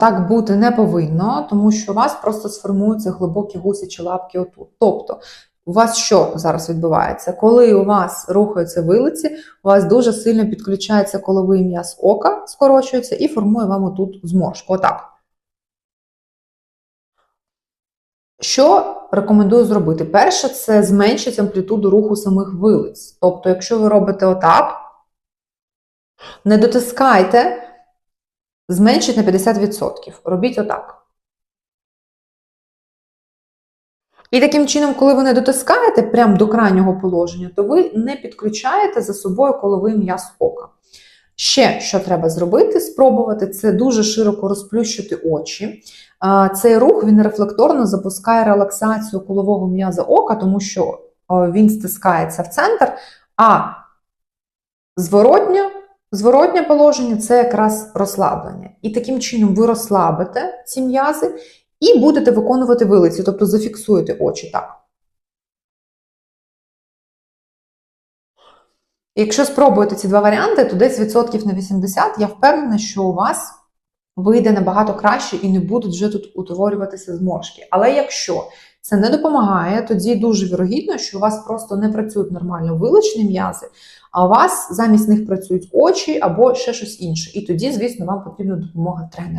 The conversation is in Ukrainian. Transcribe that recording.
Так бути не повинно, тому що у вас просто сформуються глибокі гусячі лапки отут. Тобто, у вас що зараз відбувається? Коли у вас рухаються вилиці, у вас дуже сильно підключається коловий м'яз ока, скорочується і формує вам отут зморшку. Отак. Що рекомендую зробити? Перше, це зменшить амплітуду руху самих вилиць. Тобто, якщо ви робите отак, не дотискайте, зменшіть на 50%. Робіть отак. І таким чином, коли ви не дотискаєте прямо до крайнього положення, то ви не підключаєте за собою коловий м'яз ока. Ще що треба зробити, спробувати, це дуже широко розплющити очі. Цей рух він рефлекторно запускає релаксацію колового м'яза ока, тому що він стискається в центр, а зворотня, зворотнє положення це якраз розслаблення. І таким чином ви розслабите ці м'язи і будете виконувати вилиці, тобто зафіксуєте очі так. Якщо спробуєте ці два варіанти, то десь відсотків на 80 я впевнена, що у вас вийде набагато краще і не будуть вже тут утворюватися зморшки. Але якщо це не допомагає, тоді дуже вірогідно, що у вас просто не працюють нормально виличні м'язи, а у вас замість них працюють очі або ще щось інше. І тоді, звісно, вам потрібна допомога тренера.